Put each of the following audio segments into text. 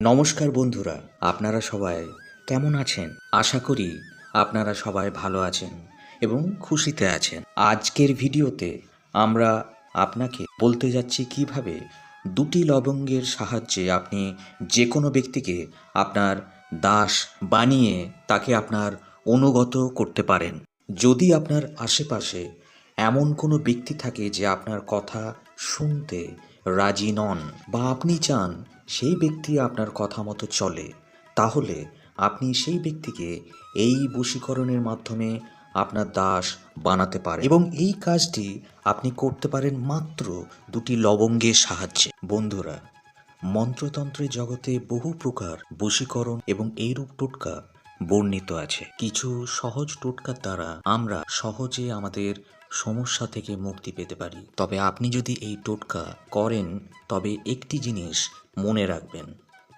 নমস্কার বন্ধুরা, আপনারা সবাই কেমন আছেন? আশা করি আপনারা সবাই ভালো আছেন এবং খুশিতে আছেন। আজকের ভিডিওতে আমরা আপনাকে বলতে যাচ্ছি কীভাবে দুটি লবঙ্গের সাহায্যে আপনি যে কোনো ব্যক্তিকে আপনার দাস বানিয়ে তাকে আপনার অনুগত করতে পারেন। যদি আপনার আশেপাশে এমন কোনো ব্যক্তি থাকে যে আপনার কথা শুনতে রাজি নন বা আপনি চান সেই ব্যক্তি আপনার কথা মতো চলে, তাহলে আপনি সেই ব্যক্তিকে এই বশীকরণের মাধ্যমে আপনার দাস বানাতে পারেন এবং এই কাজটি আপনি করতে পারেন মাত্র দুটি লবঙ্গের সাহায্যে। বন্ধুরা মন্ত্রতন্ত্রের জগতে বহু প্রকার বশীকরণ এবং এইরূপ টোটকা বর্ণিত আছে। কিছু সহজ টোটকার দ্বারা আমরা সহজে আমাদের সমস্যা থেকে মুক্তি পেতে পারি। তবে আপনি যদি এই টোটকা করেন, তবে একটি জিনিস মনে রাখবেন,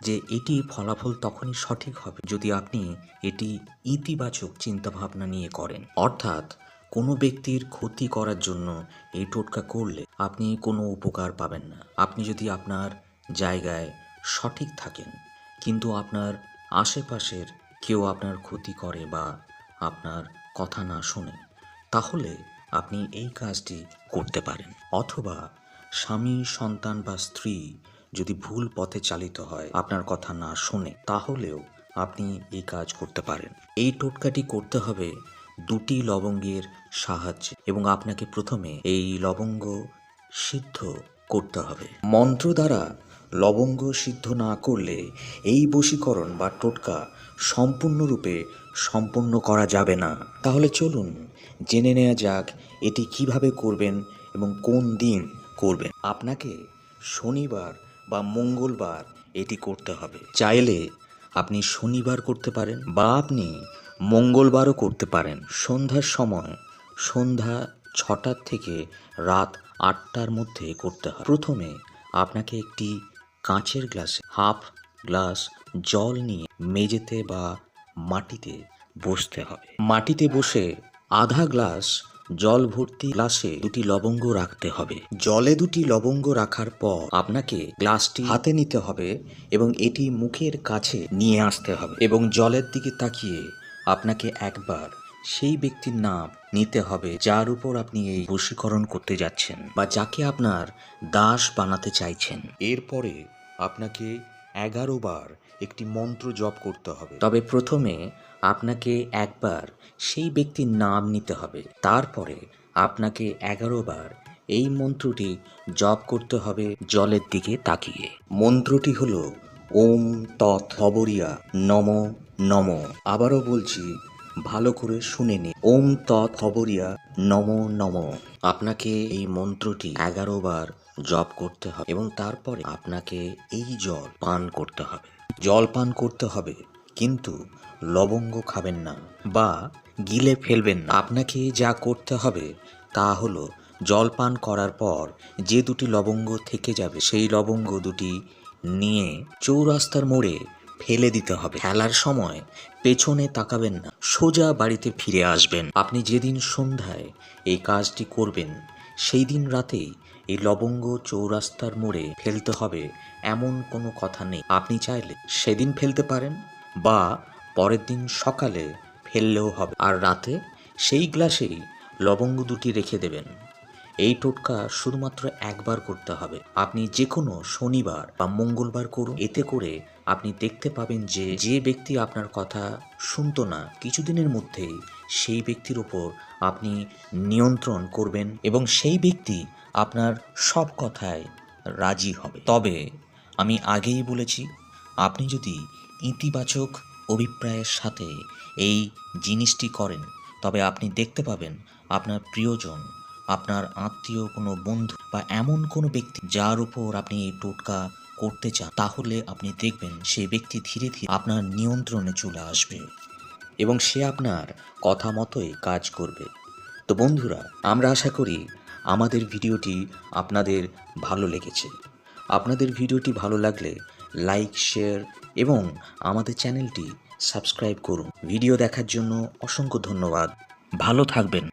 যে এটি ফলাফল তখনই সঠিক হবে যদি আপনি এটি ইতিবাচক চিন্তাভাবনা নিয়ে করেন। অর্থাৎ কোনো ব্যক্তির ক্ষতি করার জন্য এই টোটকা করলে আপনি কোনো উপকার পাবেন না। আপনি যদি আপনার জায়গায় সঠিক থাকেন, কিন্তু আপনার আশেপাশের কেউ আপনার ক্ষতি করে বা আপনার কথা না শোনে, তাহলে আপনি এই কাজটি করতে পারেন। অথবা স্বামী, সন্তান বা স্ত্রী যদি ভুল পথে চালিত হয় আপনার কথা না শোনে, তাহলেও আপনি এই কাজ করতে পারেন। এই টোটকাটি করতে হবে দুটি লবঙ্গের সাহায্যে এবং আপনাকে প্রথমে এই লবঙ্গ সিদ্ধ করতে হবে। মন্ত্র দ্বারা লবঙ্গ সিদ্ধ না করলে এই বশীকরণ বা টোটকা সম্পূর্ণরূপে সম্পূর্ণ করা যাবে না। তাহলে চলুন জেনে নেওয়া যাক এটি কীভাবে করবেন এবং কোন দিন করবেন। আপনাকে শনিবার বা মঙ্গলবার এটি করতে হবে। চাইলে আপনি শনিবার করতে পারেন বা আপনি মঙ্গলবারও করতে পারেন। সন্ধ্যার সময় সন্ধ্যা ছটার থেকে রাত আটটার মধ্যে করতে হবে প্রথমে আপনাকে একটি কাঁচের গ্লাসে হাফ গ্লাস জল নিয়ে মেঝেতে বা মাটিতে বসতে হবে। মাটিতে বসে আধা গ্লাস জল ভর্তি গ্লাসে দুটি লবঙ্গ রাখতে হবে। জলে দুটি লবঙ্গ রাখার পর আপনাকে গ্লাসটি হাতে নিতে হবে এবং এটি মুখের কাছে নিয়ে আসতে হবে এবং জলের দিকে তাকিয়ে আপনাকে একবার সেই ব্যক্তির নাম নিতে হবে যার উপর আপনি এই বশীকরণ করতে যাচ্ছেন বা যাকে আপনার দাস বানাতে চাইছেন। এরপরে আপনাকে এগারো বার একটি মন্ত্র জপ করতে হবে। তবে প্রথমে আপনাকে একবার সেই ব্যক্তির নাম নিতে হবে। তারপরে আপনাকে এগারো বার এই মন্ত্রটি জপ করতে হবে জলের দিকে তাকিয়ে। মন্ত্রটি হলো ওম তৎ হবরিয়া নম নম। আবারও বলছি ভালো করে শুনে নে। ওম তৎ নম নম। আপনাকে এই মন্ত্রটি এগারো বার জপ করতে হবে এবং তারপরে আপনাকে এই জল পান করতে হবে। জল পান করতে হবে, কিন্তু লবঙ্গ খাবেন না বা গিলে ফেলবেন না। আপনাকে যা করতে হবে তা হলো জল পান করার পর যে দুটি লবঙ্গ থেকে যাবে, সেই লবঙ্গ দুটি নিয়ে চৌরাস্তার মোড়ে ফেলে দিতে হবে। খেলার সময় পেছনে তাকাবেন না, সোজা বাড়িতে ফিরে আসবেন। আপনি যেদিন সন্ধ্যায় এই কাজটি করবেন, সেই দিন রাতেই এই লবঙ্গ চৌরাস্তার মোড়ে ফেলতে হবে এমন কোনো কথা নেই। আপনি চাইলে সেদিন ফেলতে পারেন বা পরের দিন সকালে ফেললেও হবে। আর রাতে সেই গ্লাসেই লবঙ্গ দুটি রেখে দেবেন। এই টোটকা শুধুমাত্র একবার করতে হবে। আপনি যে কোনো শনিবার বা মঙ্গলবার করুন। এতে করে আপনি দেখতে পাবেন যে যে ব্যক্তি আপনার কথা শুনতো না, কিছুদিনের মধ্যেই সেই ব্যক্তির ওপর আপনি নিয়ন্ত্রণ করবেন এবং সেই ব্যক্তি আপনার সব কথায় রাজি হবে। তবে আমি আগেই বলেছি, আপনি যদি ইতিবাচক অভিপ্রায়ের সাথে এই জিনিসটি করেন, তবে আপনি দেখতে পাবেন আপনার প্রিয়জন আপনার আত্মীয়, কোনো বন্ধু বা এমন কোনো ব্যক্তি যার উপর আপনি টোটকা করতে চান, তাহলে আপনি দেখবেন সেই ব্যক্তি ধীরে ধীরে আপনার নিয়ন্ত্রণে চলে আসবে এবং সে আপনার কথা মতোই কাজ করবে। তো বন্ধুরা, আমরা আশা করি আমাদের ভিডিওটি আপনাদের ভালো লেগেছে। আপনাদের ভিডিওটি ভালো লাগলে লাইক, শেয়ার এবং আমাদের চ্যানেলটি সাবস্ক্রাইব করুন। ভিডিও দেখার জন্য অসংখ্য ধন্যবাদ। ভালো থাকবেন।